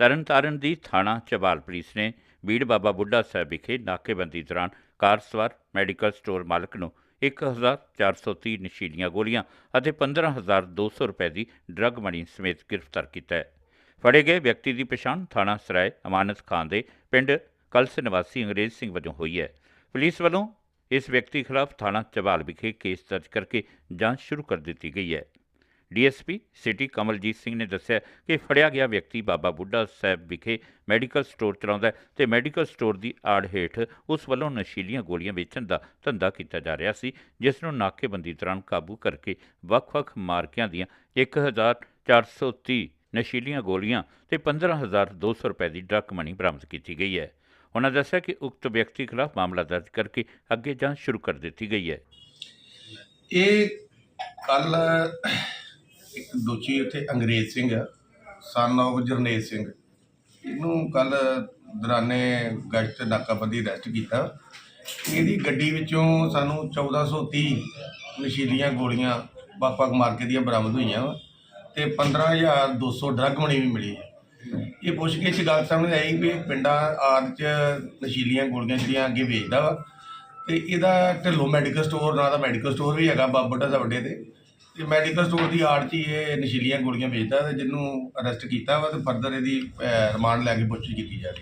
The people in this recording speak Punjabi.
ਤਰਨਤਾਰਨ ਦੀ ਥਾਣਾ ਚਬਾਲ ਪੁਲਿਸ ਨੇ ਬੀੜ ਬਾਬਾ ਬੁੱਢਾ ਸਾਹਿਬ ਵਿਖੇ ਨਾਕੇਬੰਦੀ ਦੌਰਾਨ ਕਾਰ ਸਵਾਰ ਮੈਡੀਕਲ ਸਟੋਰ ਮਾਲਕ ਨੂੰ 1430 ਨਸ਼ੀਲੀਆਂ ਗੋਲੀਆਂ ਅਤੇ 15200 ਰੁਪਏ ਦੀ ਡਰੱਗ ਮਣੀ ਸਮੇਤ ਗ੍ਰਿਫਤਾਰ ਕੀਤਾ ਹੈ। ਫੜੇ ਗਏ ਵਿਅਕਤੀ ਦੀ ਪਛਾਣ ਥਾਣਾ ਸਰਾਏ ਅਮਾਨਤ ਖਾਨ ਦੇ ਪਿੰਡ ਕਲਸ ਨਿਵਾਸੀ ਅੰਗਰੇਜ਼ ਸਿੰਘ ਵਜੋਂ ਹੋਈ ਹੈ। ਪੁਲਿਸ ਵੱਲੋਂ ਇਸ ਵਿਅਕਤੀ ਖਿਲਾਫ ਥਾਣਾ ਚਬਾਲ ਵਿਖੇ ਕੇਸ ਦਰਜ ਕਰਕੇ ਜਾਂਚ ਸ਼ੁਰੂ ਕਰ ਦਿੱਤੀ ਗਈ ਹੈ। ਡੀਐਸਪੀ ਸਿਟੀ ਕਮਲਜੀਤ ਸਿੰਘ ਨੇ ਦੱਸਿਆ ਕਿ ਫੜਿਆ ਗਿਆ ਵਿਅਕਤੀ ਬਾਬਾ ਬੁੱਢਾ ਸਾਹਿਬ ਵਿਖੇ ਮੈਡੀਕਲ ਸਟੋਰ ਚਲਾਉਂਦਾ ਹੈ ਤੇ ਮੈਡੀਕਲ ਸਟੋਰ ਦੀ ਆੜ ਹੇਠ ਉਸ ਵੱਲੋਂ ਨਸ਼ੀਲੀਆਂ ਗੋਲੀਆਂ ਵੇਚਣ ਦਾ ਧੰਦਾ ਕੀਤਾ ਜਾ ਰਿਹਾ ਸੀ, ਜਿਸ ਨੂੰ ਨਾਕੇਬੰਦੀ ਦੌਰਾਨ ਕਾਬੂ ਕਰਕੇ ਵੱਖ-ਵੱਖ ਮਾਰਕਿਆਂ ਦੀਆਂ 1430 ਨਸ਼ੀਲੀਆਂ ਗੋਲੀਆਂ ਤੇ 15200 ਰੁਪਏ ਦੀ ਡਰੱਗ ਮਨੀ ਬਰਾਮਦ ਕੀਤੀ ਗਈ ਹੈ। ਉਹਨਾਂ ਦੱਸਿਆ ਕਿ ਉਕਤ ਵਿਅਕਤੀ ਖਿਲਾਫ ਮਾਮਲਾ ਦਰਜ ਕਰਕੇ ਅੱਗੇ ਜਾਂਚ ਸ਼ੁਰੂ ਕਰ ਦਿੱਤੀ ਗਈ ਹੈ। ਇਹ ਕੱਲ ਇੱਕ ਦੋਸ਼ੀ ਉੱਥੇ ਅੰਗਰੇਜ਼ ਸਿੰਘ ਆ ਸਨ of ਜਰਨੇਲ ਸਿੰਘ। ਇਹਨੂੰ ਕੱਲ ਦਰਾਨੇ ਗਸ਼ਤ ਨਾਕਾਬੰਦੀ ਅਰੈਸਟ ਕੀਤਾ। ਇਹਦੀ ਗੱਡੀ ਵਿੱਚੋਂ ਸਾਨੂੰ 1430 ਨਸ਼ੀਲੀਆਂ ਗੋਲੀਆਂ ਵੱਖ-ਵੱਖ ਮਾਰਕੇ ਦੀਆਂ ਬਰਾਮਦ ਹੋਈਆਂ ਵਾ ਤੇ 15200 ਡਰੱਗ ਮਣੀ ਵੀ ਮਿਲੀ ਇਹ ਪੁੱਛ ਕੇ ਚ ਗੱਲ ਸਾਹਮਣੇ ਆਈ ਵੀ ਪਿੰਡਾਂ ਆਦ ਚ ਨਸ਼ੀਲੀਆਂ ਗੋਲੀਆਂ ਜਿਹੜੀਆਂ ਅੱਗੇ ਵੇਚਦਾ ਵਾ ਤੇ ਇਹਦਾ ਢਿੱਲੋਂ ਮੈਡੀਕਲ ਸਟੋਰ ਨਾਂ ਦਾ ਮੈਡੀਕਲ ਸਟੋਰ ਵੀ ਹੈਗਾ ਬਾਬੜਾ ਦਾ ਵੱਡੇ ਤੇ। ਤੇ ਮੈਡੀਕਲ ਸਟੋਰ ਦੀ ਆੜ 'ਚ ਹੀ ਇਹ ਨਸ਼ੀਲੀਆਂ ਗੋਲੀਆਂ ਵੇਚਦਾ ਤੇ ਜਿਹਨੂੰ ਅਰੈਸਟ ਕੀਤਾ ਵਾ ਤੇ ਫਰਦਰ ਇਹਦੀ ਰਿਮਾਂਡ ਲੈ ਕੇ ਪੁੱਛਗਿੱਛ ਕੀਤੀ ਜਾ ਰਹੀ ਹੈ।